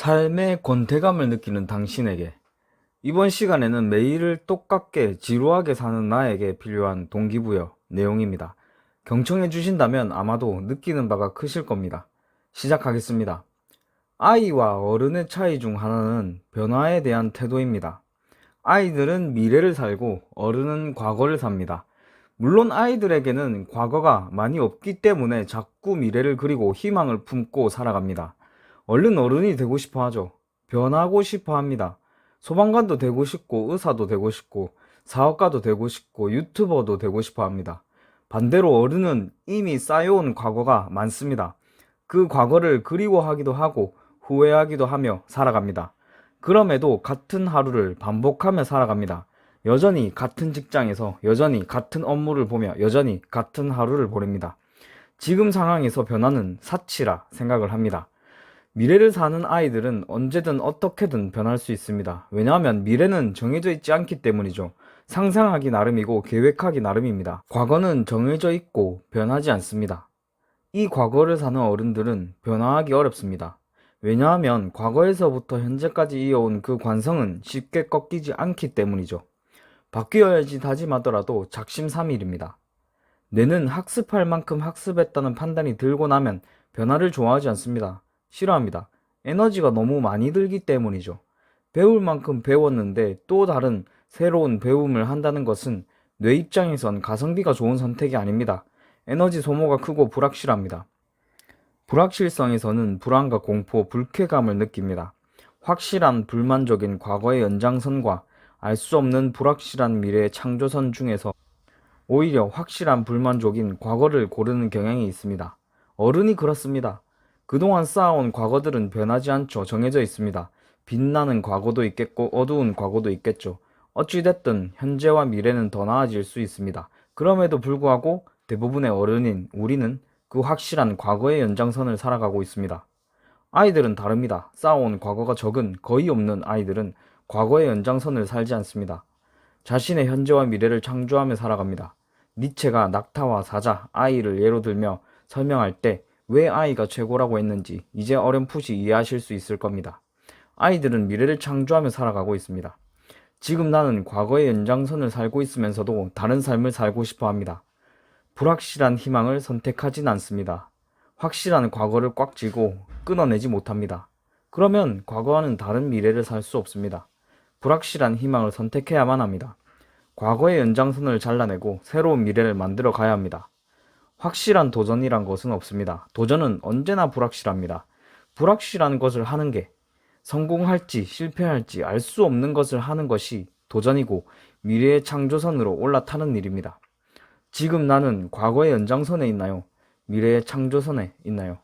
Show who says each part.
Speaker 1: 삶의 권태감을 느끼는 당신에게 이번 시간에는 매일을 똑같게 지루하게 사는 나에게 필요한 동기부여 내용입니다. 경청해 주신다면 아마도 느끼는 바가 크실 겁니다. 시작하겠습니다. 아이와 어른의 차이 중 하나는 변화에 대한 태도입니다. 아이들은 미래를 살고 어른은 과거를 삽니다. 물론 아이들에게는 과거가 많이 없기 때문에 자꾸 미래를 그리고 희망을 품고 살아갑니다. 얼른 어른이 되고 싶어 하죠. 변하고 싶어 합니다. 소방관도 되고 싶고, 의사도 되고 싶고, 사업가도 되고 싶고, 유튜버도 되고 싶어 합니다. 반대로 어른은 이미 쌓여온 과거가 많습니다. 그 과거를 그리워하기도 하고, 후회하기도 하며 살아갑니다. 그럼에도 같은 하루를 반복하며 살아갑니다. 여전히 같은 직장에서 여전히 같은 업무를 보며 여전히 같은 하루를 보냅니다. 지금 상황에서 변화는 사치라 생각을 합니다. 미래를 사는 아이들은 언제든 어떻게든 변할 수 있습니다. 왜냐하면 미래는 정해져 있지 않기 때문이죠. 상상하기 나름이고 계획하기 나름입니다. 과거는 정해져 있고 변하지 않습니다. 이 과거를 사는 어른들은 변화하기 어렵습니다. 왜냐하면 과거에서부터 현재까지 이어온 그 관성은 쉽게 꺾이지 않기 때문이죠. 바뀌어야지 다짐하더라도 작심삼일입니다. 뇌는 학습할 만큼 학습했다는 판단이 들고 나면 변화를 좋아하지 않습니다. 싫어합니다. 에너지가 너무 많이 들기 때문이죠. 배울 만큼 배웠는데 또 다른 새로운 배움을 한다는 것은 뇌 입장에선 가성비가 좋은 선택이 아닙니다. 에너지 소모가 크고 불확실합니다. 불확실성에서는 불안과 공포, 불쾌감을 느낍니다. 확실한 불만족인 과거의 연장선과 알 수 없는 불확실한 미래의 창조선 중에서 오히려 확실한 불만족인 과거를 고르는 경향이 있습니다. 어른이 그렇습니다. 그동안 쌓아온 과거들은 변하지 않죠. 정해져 있습니다. 빛나는 과거도 있겠고 어두운 과거도 있겠죠. 어찌됐든 현재와 미래는 더 나아질 수 있습니다. 그럼에도 불구하고 대부분의 어른인 우리는 그 확실한 과거의 연장선을 살아가고 있습니다. 아이들은 다릅니다. 쌓아온 과거가 적은 거의 없는 아이들은 과거의 연장선을 살지 않습니다. 자신의 현재와 미래를 창조하며 살아갑니다. 니체가 낙타와 사자, 아이를 예로 들며 설명할 때 왜 아이가 최고라고 했는지 이제 어렴풋이 이해하실 수 있을 겁니다. 아이들은 미래를 창조하며 살아가고 있습니다. 지금 나는 과거의 연장선을 살고 있으면서도 다른 삶을 살고 싶어 합니다. 불확실한 희망을 선택하진 않습니다. 확실한 과거를 꽉 쥐고 끊어내지 못합니다. 그러면 과거와는 다른 미래를 살 수 없습니다. 불확실한 희망을 선택해야만 합니다. 과거의 연장선을 잘라내고 새로운 미래를 만들어 가야 합니다. 확실한 도전이란 것은 없습니다. 도전은 언제나 불확실합니다. 불확실한 것을 하는 게 성공할지 실패할지 알 수 없는 것을 하는 것이 도전이고 미래의 창조선으로 올라타는 일입니다. 지금 나는 과거의 연장선에 있나요? 미래의 창조선에 있나요?